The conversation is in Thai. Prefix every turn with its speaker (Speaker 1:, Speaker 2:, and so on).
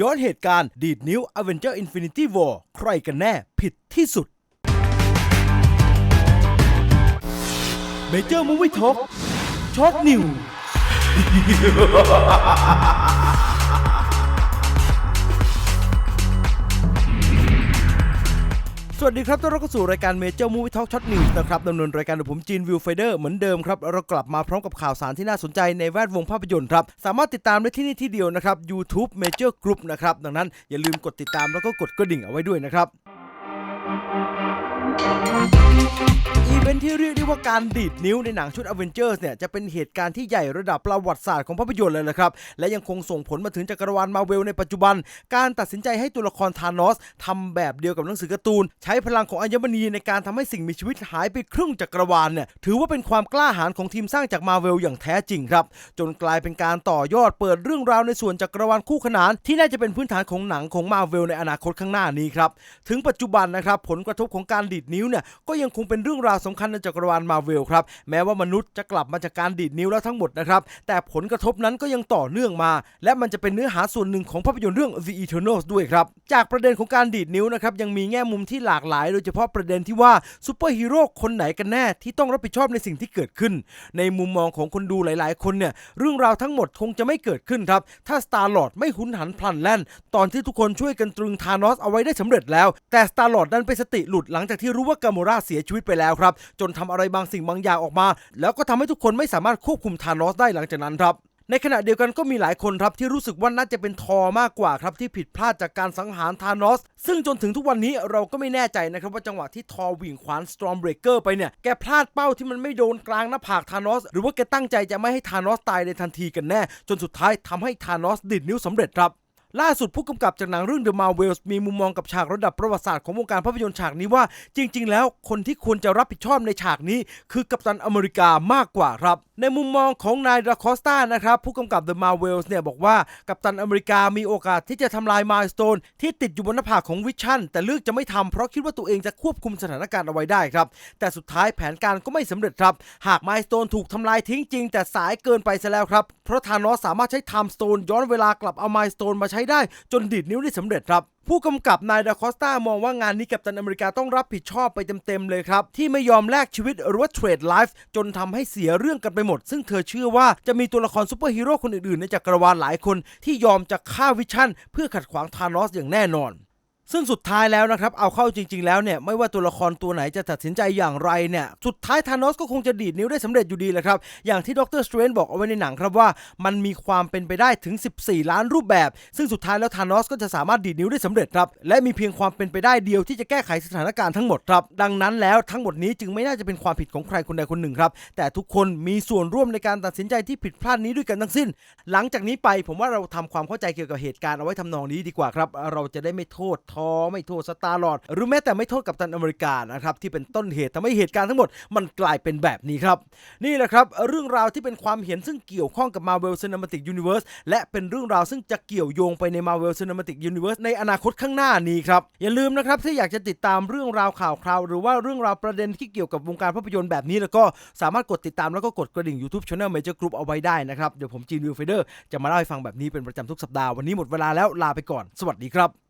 Speaker 1: ย้อนเหตุการณ์ดีดนิ้ว Avenger Infinity War ใครกันแน่ผิดที่สุด Major Movie Talk ช็อ วสวัสดีครับต้อนรับเข้าสู่รายการ Major Movie Talk Shot News นะครับดำเนินรายการโดยผมจีนวิวไฟเดอร์เหมือนเดิมครับ เรากลับมาพร้อมกับข่าวสารที่น่าสนใจในแวดวงภาพยนตร์ครับ สามารถติดตามได้ที่นี่ที่เดียวนะครับ YouTube Major Group นะครับ ดังนั้นอย่าลืมกดติดตามแล้วก็กดกระดิ่งเอาไว้ด้วยนะครับ อีเวนท์ที่เรียกได้ว่าการดีดนิ้วในหนังชุด Avengers เนี่ยจะเป็นเหตุการณ์ที่ใหญ่ระดับประวัติศาสตร์ของภาพยนตร์เลยนะครับ และยังคงส่งผลมาถึงจักรวาลมาเวลในปัจจุบัน การตัดสินใจให้ตัวละครธานอสทำแบบเดียวกับหนังสือการ์ตูน ใช้พลังของอัญมณีในการทำให้สิ่งมีชีวิตหายไปครึ่งจักรวาลเนี่ยถือว่าเป็นความกล้าหาญของทีมสร้างจากมาเวลอย่างแท้จริงครับ จนกลายเป็นการต่อยอดเปิดเรื่องราวในส่วนจักรวาลคู่ขนาน ที่น่าจะเป็นพื้นฐานของหนังของมาเวลในอนาคตข้างหน้านี้ครับถึงปัจจุบันนะครับผลกระทบของการดีดนิ้วเนี่ยก็ยังคงเป็นเรื่องราวสำคัญในจักรวาลมาเวลครับ แม้ว่ามนุษย์จะกลับมาจากการดีดนิ้วแล้วทั้งหมดนะครับ แต่ผลกระทบนั้นก็ยังต่อเนื่องมา และมันจะเป็นเนื้อหาส่วนหนึ่งของภาพยนตร์เรื่อง The Eternals ด้วยครับ จากประเด็นของการดีดนิ้วนะครับยังมีแง่มุมที่หลากหลาย โดยเฉพาะประเด็นที่ว่าซูเปอร์ฮีโร่คนไหนกันแน่ที่ต้องรับผิดชอบในสิ่งที่เกิดขึ้น ในมุมมองของคนดูหลาย ๆ คนเนี่ยเรื่องราวทั้งหมดคงจะไม่เกิดขึ้นครับถ้าสตาร์ลอ d ไม่หุนหันพลันแล่น ตอนที่ทุกคนช่วยกันตรึงธานอสเอาไว้ได้สำเร็จแล้ว แต่สตาร์ลอ d ดันไปสติหลุดหลังจากที่รู้ว่ากามราเสียชีวิตไปแล้วครับจนทำอะไรบางสิ่งบางอย่างออกมา แล้วก็ทำให้ทุกคนไม่สามารถควบคุมธานอสได้หลังจากนั้นครับในขณะเดียวกันก็มีหลายคนครับที่รู้สึกว่าน่าจะเป็นทอมากกว่าครับที่ผิดพลาดจากการสังหารธานอส ซึ่งจนถึงทุกวันนี้เราก็ไม่แน่ใจนะครับว่าจังหวะที่ทอหวิ่งขวานสตรอมเบรเกอร์ไปเนี่ยแกพลาดเป้าที่มันไม่โดนกลางหน้าผากธานอส หรือว่าแกตั้งใจจะไม่ให้ธานอสตายในทันทีกันแน่ จนสุดท้ายทำให้ธานอสดิดนิ้วสำเร็จครับ ล่าสุดผู้กำกับจากหนังเรื่อง The Marvels มีมุมมองกับฉากระดับประวัติศาสตร์ของวงการภาพยนตร์ฉากนี้ว่า จริง ๆ แล้วคนที่ควรจะรับผิดชอบในฉากนี้ คือกัปตันอเมริกามากกว่าครับ ในมุมมองของนายดราคอสตานะครับ ผู้กำกับ The Marvels เนี่ยบอกว่ากัปตันอเมริกามีโอกาสที่จะทำลายมายส t ตนที่ติดอยู่บนหน้าผากของวิชั่นแต่เลือกจะไม่ทำเพราะคิดว่าตัวเองจะควบคุมสถานการณ์เอาไว้ได้ครับแต่สุดท้ายแผนการก็ไม่สำเร็จครับหากมายส t ตนถูกทำลายทิ้งจริงแต่สายเกินไปซะแล้วครับเพราะธานอสสามารถใช้ไทม์สโตนย้อนเวลากลับเอามายส t ตนมาใช้ได้จนดีดนิ้วได้สำเร็จครับ ผู้กำกับนายดาคอสตามองว่างานนี้กัปตันอเมริกาต้องรับผิดชอบไปเต็มๆเลยครับ ที่ไม่ยอมแลกชีวิตหรือว่าเทรดไลฟ์จนทำให้เสียเรื่องกันไปหมด ซึ่งเธอเชื่อว่าจะมีตัวละครซูเปอร์ฮีโร่คนอื่นๆในจักรวาลหลายคนที่ยอมจะฆ่าวิชั่นเพื่อขัดขวางธานอสอย่างแน่นอน ซึ่งสุดท้ายแล้วนะครับ เอาเข้าจริง ๆ แล้วเนี่ย ไม่ว่าตัวละครตัวไหนจะตัดสินใจอย่างไรเนี่ย สุดท้ายธานอสก็คงจะดีดนิ้วได้สำเร็จอยู่ดีแหละครับ อย่างที่ดรสเตรนบอกเอาไว้ในหนังครับว่า มันมีความเป็นไปได้ถึง 14 ล้านรูปแบบ ซึ่งสุดท้ายแล้วธานอสก็จะสามารถดีดนิ้วได้สำเร็จครับ และมีเพียงความเป็นไปได้เดียวที่จะแก้ไขสถานการณ์ทั้งหมดครับ ดังนั้นแล้วทั้งหมดนี้จึงไม่น่าจะเป็นความผิดของใครคนใดคนหนึ่งครับ แต่ทุกคนมีส่วนร่วมในการตัดสินใจที่ผิดพลาดนี้ด้วยกันทั้งสิ้น หลังจากนี้ไปผมว่าเราทำความเข้าใจเกี่ยวกับเหตุการณ์เอาไว้ทำนองนี้ดีกว่าครับ เราจะได้ไม่โทษท้อไม่โทษสตาร์ลอดหรือแม้แต่ไม่โทษกับตันอเมริกานะครับที่เป็นต้นเหตุทำให้เหตุการณ์ทั้งหมดมันกลายเป็นแบบนี้ครับ นี่แหละครับเรื่องราวที่เป็นความเห็นซึ่งเกี่ยวข้องกับ Marvel Cinematic Universe และเป็นเรื่องราวซึ่งจะเกี่ยวโยงไปใน Marvel Cinematic Universe ในอนาคตข้างหน้านี้ครับอย่าลืมนะครับถ้าอยากจะติดตามเรื่องราวข่าวคราว หรือว่าเรื่องราวประเด็นที่เกี่ยวกับวงการภาพยนตร์แบบนี้แล้วก็สามารถกดติดตามแล้วก็กดกระดิ่ง YouTube Channel Major Group เอาไว้ได้นะครับเดี๋ยวผมจีนวิวไฟเดอร์จะมาเล่าให้ฟังแบบนี้เป็นประจำทุกสัปดาห์วันนี้หมดเวลาแล้วลาไปก่อน สวัสดีครับ